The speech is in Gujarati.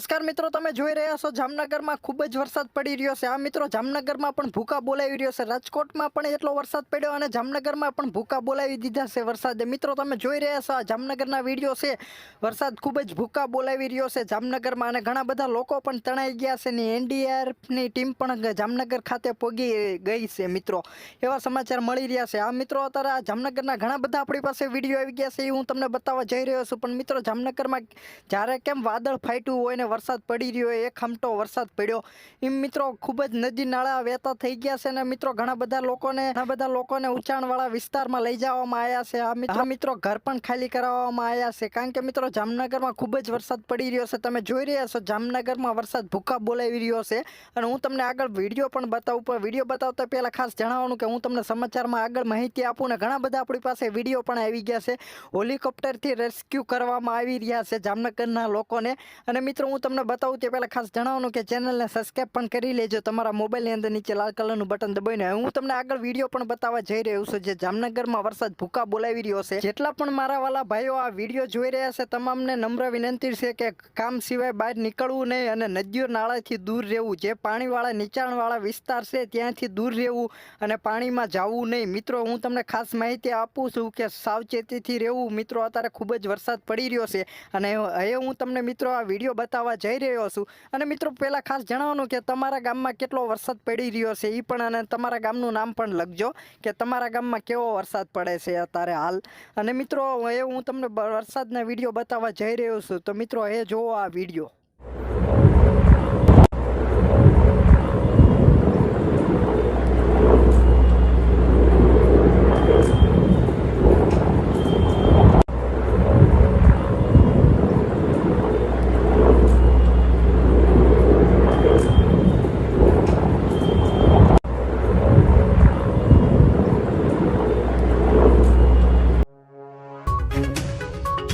નમસ્કાર મિત્રો, તમે જોઈ રહ્યા છો જામનગરમાં ખૂબ જ વરસાદ પડી રહ્યો છે. આ મિત્રો જામનગરમાં પણ ભૂકા બોલાવી રહ્યો છે. રાજકોટમાં પણ એટલો વરસાદ પડ્યો અને જામનગરમાં પણ ભૂકા બોલાવી દીધા છે વરસાદે. મિત્રો, તમે જોઈ રહ્યા છો આ જામનગરના વીડિયો છે. વરસાદ ખૂબ જ ભૂકા બોલાવી રહ્યો છે જામનગરમાં અને ઘણા બધા લોકો પણ તણાઈ ગયા છે ને એનડીઆરએફની ટીમ પણ જામનગર ખાતે પોગી ગઈ છે મિત્રો. એવા સમાચાર મળી રહ્યા છે. આ મિત્રો, અત્યારે આ જામનગરના ઘણા બધા આપણી પાસે વીડિયો આવી ગયા છે. એ હું તમને બતાવવા જઈ રહ્યો છું. પણ મિત્રો, જામનગરમાં જ્યારે કેમ વાદળ ફાટ્યું હોય ને વરસાદ પડી રહ્યો હોય, એક હમટો વરસાદ પડ્યો. એમ મિત્રો ખૂબ જ નદી નાળા વહેતા થઈ ગયા છે અને મિત્રો ઘણા બધા લોકોને, ઘણા બધા લોકોને ઊંચાણવાળા વિસ્તારમાં લઈ જવામાં આવ્યા છે. આ મિત્રો મિત્રો ઘર પણ ખાલી કરાવવામાં આવ્યા છે. કારણ કે મિત્રો જામનગરમાં ખૂબ જ વરસાદ પડી રહ્યો છે. તમે જોઈ રહ્યા છો જામનગરમાં વરસાદ ભૂકા બોલાવી રહ્યો છે. અને હું તમને આગળ વીડિયો પણ બતાવું, પણ વીડિયો બતાવતા પહેલાં ખાસ જણાવવાનું કે હું તમને સમાચારમાં આગળ માહિતી આપું ને ઘણા બધા આપણી પાસે વીડિયો પણ આવી ગયા છે. હોલિકોપ્ટરથી રેસ્ક્યુ કરવામાં આવી રહ્યા છે જામનગરના લોકોને. અને મિત્રો હું તમને બતાવું તે પહેલાં ખાસ જણાવવાનું કે ચેનલને સબસ્ક્રાઈબ પણ કરી લેજો. તમારા મોબાઈલની અંદર નીચે લાલ કલરનું બટન દબાવીને. હું તમને આગળ વીડિયો પણ બતાવવા જઈ રહ્યો છું જે જામનગરમાં વરસાદ ભૂકા બોલાવી રહ્યો છે. જેટલા પણ મારા વાલા ભાઈઓ આ વીડિયો જોઈ રહ્યા છે, તમામને નમ્ર વિનંતી છે કે કામ સિવાય બહાર નીકળવું નહીં અને નદીઓ નાળાથી દૂર રહેવું. જે પાણીવાળા, નીચાણવાળા વિસ્તાર છે, ત્યાંથી દૂર રહેવું અને પાણીમાં જવું નહીં. મિત્રો, હું તમને ખાસ માહિતી આપું છું કે સાવચેતીથી રહેવું. મિત્રો, અત્યારે ખૂબ જ વરસાદ પડી રહ્યો છે અને હવે હું તમને મિત્રો આ વીડિયો બતાવવા જઈ રહ્યો છું. અને મિત્રો, પહેલાં ખાસ જણાવવાનું કે તમારા ગામમાં કેટલો વરસાદ પડી રહ્યો છે એ પણ અને તમારા ગામનું નામ પણ લખજો કે તમારા ગામમાં કેવો વરસાદ પડે છે અત્યારે હાલ. અને મિત્રો હવે હું તમને વરસાદના વીડિયો બતાવવા જઈ રહ્યો છું. તો મિત્રો, એ જોવો આ વીડિયો.